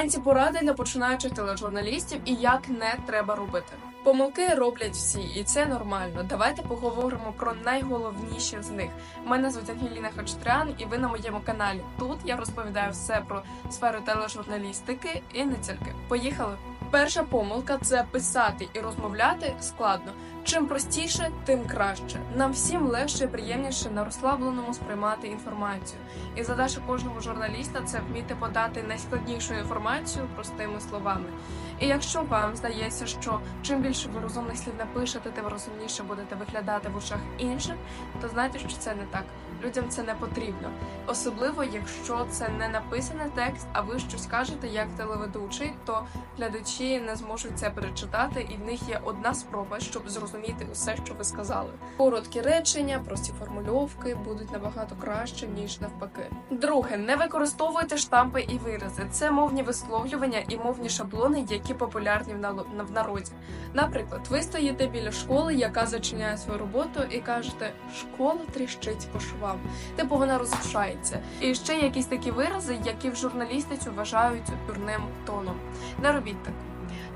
антипоради для починаючих тележурналістів і як не треба робити. Помилки роблять всі, і це нормально. Давайте поговоримо про найголовніші з них. Мене звуть Ангеліна Хачатрян, і ви на моєму каналі. Тут я розповідаю все про сферу тележурналістики і не тільки. Поїхали. Перша помилка це писати і розмовляти складно. Чим простіше, тим краще. Нам всім легше і приємніше на розслабленому сприймати інформацію. І задача кожного журналіста це вміти подати найскладнішу інформацію простими словами. І якщо вам здається, що чим більше ви розумних слів напишете, тим розумніше будете виглядати в ушах інших, то знайте, що це не так. Людям це не потрібно, особливо якщо це не написаний текст, а ви щось кажете як телеведучий, то глядачі не зможуть це перечитати, і в них є одна спроба, щоб зрозуміти усе, що ви сказали. Короткі речення, прості формульовки будуть набагато краще ніж навпаки. Друге, не використовуйте штампи і вирази. Це мовні висловлювання і мовні шаблони, які популярні в народі. Наприклад, ви стоїте біля школи, яка зачиняє свою роботу, і кажете, школа тріщить по швам. Типу вона розрушається. І ще якісь такі вирази, які в журналістиці вважають дурним тоном. Не робіть так.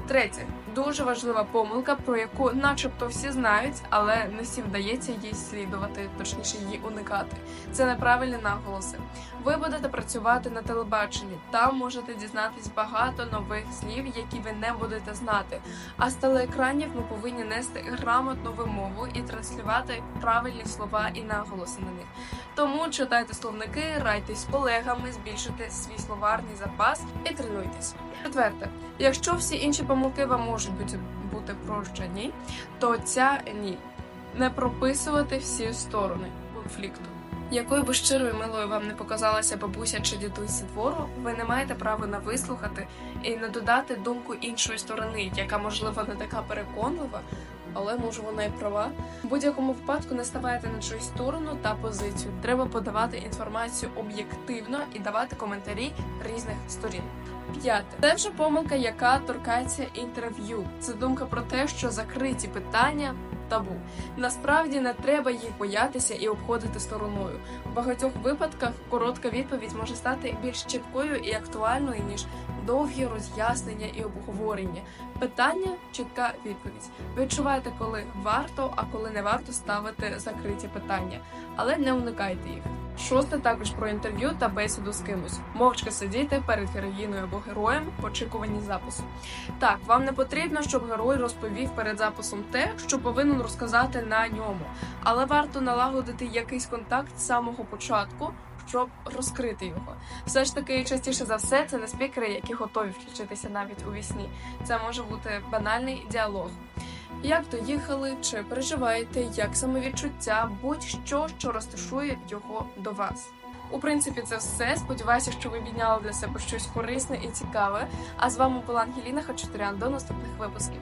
Третє, дуже важлива помилка, про яку, начебто, всі знають, але не всім вдається їй слідувати, точніше її уникати. Це неправильні наголоси. Ви будете працювати на телебаченні. Там можете дізнатись багато нових слів, які ви не будете знати. А з телеекранів ми повинні нести грамотну вимову і транслювати правильні слова і наголоси на них. Тому читайте словники, райтесь з колегами, збільшуйте свій словарний запас і тренуйтесь. Четверте, якщо всі інші помилки вам можуть бути, бути прощені, то ця ні. Не прописувати всі сторони конфлікту. Якою би щирою милою вам не показалася бабуся чи дідусь зі двору, ви не маєте права на вислухати і не додати думку іншої сторони, яка можливо не така переконлива, але може вона і права. В будь-якому випадку не ставайте на чиюсь сторону та позицію. Треба подавати інформацію об'єктивно і давати коментарі різних сторін. П'яте це вже помилка, яка торкається інтерв'ю. Це думка про те, що закриті питання табу. Насправді не треба їх боятися і обходити стороною. В багатьох випадках коротка відповідь може стати більш чіткою і актуальною ніж довгі роз'яснення і обговорення. Питання чітка відповідь. Відчувайте, коли варто, а коли не варто ставити закриті питання, але не уникайте їх. Шосте також про інтерв'ю та бесіду з кимось. Мовчки сидіти перед героїною або героєм в очікуванні запису. Так, вам не потрібно, щоб герой розповів перед записом те, що повинен розказати на ньому, але варто налагодити якийсь контакт з самого початку. Щоб розкрити його, все ж таки частіше за все це не спікери, які готові включитися навіть у вісні. Це може бути банальний діалог. Як доїхали, чи переживаєте, як самовідчуття, будь-що, що розташує його до вас. У принципі, це все. Сподіваюся, що ви відняли для себе щось корисне і цікаве. А з вами була Ангеліна Хачатурян. До наступних випусків.